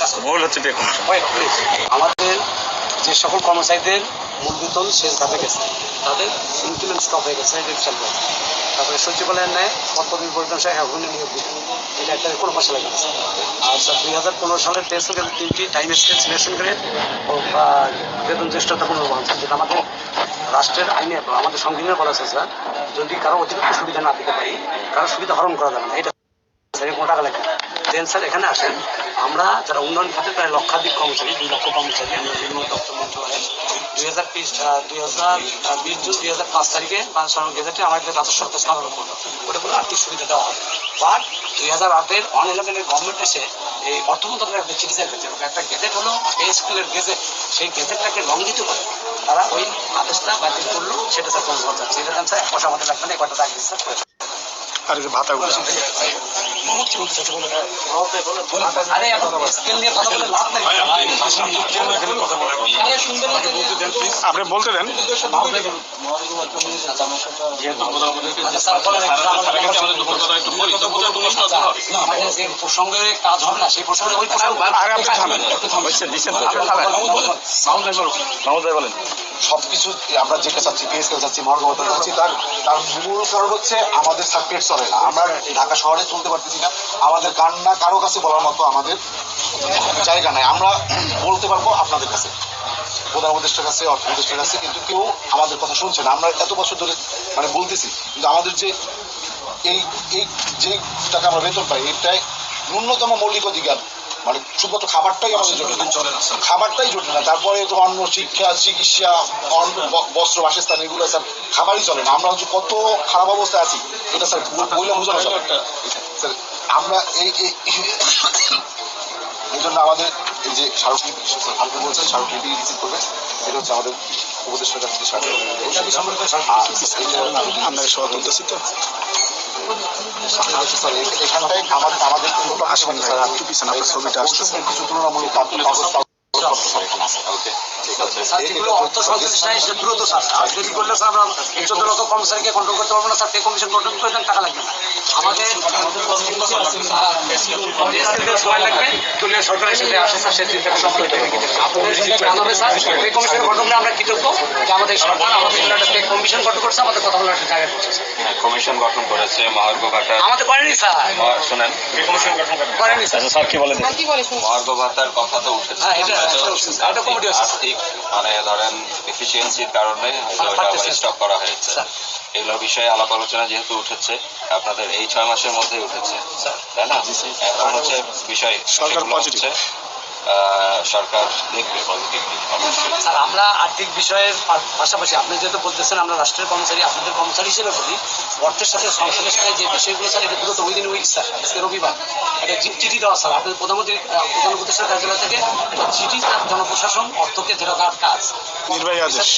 কাজ মূল হচ্ছে আমাদের যে সকল কর্মচারীদের মূল বেতন শেষ ধাপে গেছে। তাদের ইনক্রিমেন্ট স্টপ হয়ে গেছে তারপরে সচিবালয়ের ন্যায় সহ এখনই নিয়োগ এটা একটা কোনো পয়সা লাগে আর দুই হাজার পনেরো টেস্ট গেলে তিনটি টাইম স্কেল সিলেকশন করে বেতন স্যার যেটা আমাদের রাষ্ট্রের আইনে আমাদের সংবিধানে বলা আছে, স্যার। যদি কারও অতিরিক্ত সুবিধা না দিতে পারি, কারও সুবিধা হরণ করা যাবে না, এটা টাকা লাগে দেন স্যার এখানে আসেন। আমরা যারা উন্নয়ন খাতে প্রায় লক্ষাধিক কর্মচারী দুই লক্ষ কর্মচারী আমরা বিভিন্ন দপ্তর মন্ত্রণালয়ে দুই হাজার বিশ দুই হাজার বিশ জুন দুই হাজার পাঁচ তারিখে বা সরকার গেজেটে আমাদের রাজ্য সরকার স্থাপন করল ওটা কোনো আর্থিক সুবিধা দেওয়া হবে। বাট দুই হাজার আটের ওয়ান ইলেভেনের গভর্নমেন্ট এসে এই অর্থ মন্ত্রণালয়ের একটা চিঠি চাইছে একটা গেজেট হলো এই স্কুলের গেজেট। সেই গেজেটটাকে লঙ্ঘিত করে তারা ওই আদেশটা বাতিল করল সেটা স্যার কোনো কথা সেটা স্যার এক পয়সা আমাদের লাগবে না এক রাখবে স্যার আর ভাতাগুলো। আপনি বলতে দেন। সবকিছু আমরা যেটা চাচ্ছি পিএসএল চাচ্ছি মর্গবতন চাচ্ছি তার তার মূল কারণ হচ্ছে আমাদের সার্কিট চলে না আমরা ঢাকা শহরে চলতে পারতেছি না আমাদের কান্না কারও কাছে বলার মতো আমাদের জায়গা নাই। আমরা বলতে পারব আপনাদের কাছে। প্রধান উপদেষ্টার কাছে অর্থ উপদেষ্টার কাছে কিন্তু কেউ আমাদের কথা শুনছে না। আমরা এত বছর ধরে মানে বলতেছি কিন্তু আমাদের যে এই এই যে টাকা আমরা বেতন পাই এটাই ন্যূনতম মৌলিক অধিকার। মানে শুধুমাত্র খাবারটাই আমাদের চলে না খাবারটাই জোটে না। তারপরে তো অন্য শিক্ষা চিকিৎসা অন্ন বস্ত্র বাসস্থান এগুলো স্যার খাবারই চলে না। আমরা হচ্ছে কত খারাপ অবস্থায় আছি এটা স্যার বই- বইলে বোঝানো যাবে। স্যার। আমরা এই এই জন্য আমাদের এই যে স্মারকলিপি আপনি বলছেন স্মারকলিপি রিসিভ করবে। এটা হচ্ছে আমাদের উপদেষ্টা কাছে আমরা সহ তুলতেছি তো। এখানটায় আমাদের আমাদের ছবিটা আসতেছে। কিছু তুলনামূলক কাগজ এখানে আছে ওকে ঠিক আছে স্যার যেগুলো অর্থ সচেতন নাই সে দ্রুত স্যার আর দেরি করলে স্যার আমরা চোদ্দ লক্ষ কর্মচারীকে কন্ট্রোল করতে পারব না স্যার পে কমিশন কন্ট্রোল করে দেন টাকা লাগবে না আমাদের সময় লাগবে তুলে সরকারের সাথে আসে স্যার সে চিন্তাটা আপনাদের ভালো হবে স্যার পে কমিশন কন্ট্রোলে আমরা কৃতজ্ঞ যে আমাদের সরকার আমাদের একটা পে কমিশন কন্ট্রোল করছে আমাদের কথা বলার একটা জায়গা স্যার। কমিশন গঠন করেছে মহার্ঘ ভাতার। আমাদের করেনি স্যার। শোনেন। করেনি স্যার। স্যার কি বলেন মহার্ঘ ভাতার কথা তো উঠেছে। হ্যাঁ, এটা- এটা কমিটি আছে। মানে ধরেন এফিসিয়েন্সির কারণে হয়তো হ্যাঁ, ওটা স্টপ করা হয়েছে। এগুলো বিষয়ে আলাপ আলোচনা যেহেতু উঠেছে আপনাদের এই ছয় মাসের মধ্যেই উঠেছে। তাই না? এখন হচ্ছে বিষয় হচ্ছে, সরকার দেখবে পজিটিভলি স্যার আমরা আর্থিক বিষয়ের পাশাপাশি আপনি যেহেতু বলতেছেন আমরা রাষ্ট্রের কর্মচারী আপনাদের কর্মচারী হিসেবে বলি অর্থের সাথে সংশ্লিষ্ট যে বিষয়গুলো স্যার এটা দ্রুত উইদিন উইক স্যার আজকে রবিবার। এটা চিঠি দেওয়া স্যার আপনাদের প্রধানমন্ত্রী প্রধান উপদেষ্টার কার্যালয় থেকে একটা চিঠি স্যার জনপ্রশাসন অর্থকে যেটা তার কাজ। নির্বাহী আদেশ।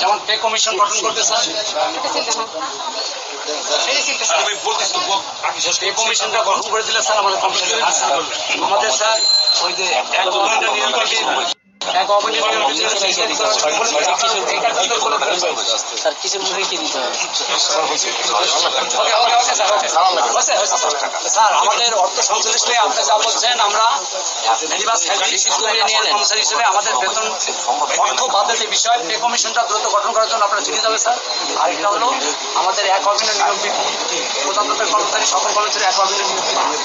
যেমন পে কমিশন গঠন করতে স্যার। আমি পে কমিশনটা গঠন করে দিলে স্যার আমাদের আমাদের স্যার বেতন অর্থ বাধ্যতা বিষয় পে কমিশনটা দ্রুত গঠন করার জন্য আপনারা চিঠি যাবে স্যার আরেকটা হলো আমাদের এক অভিনয় নিয়ম প্রধান কর্মচারী, সকল কর্মচারী এক অভিনয় নিয়ম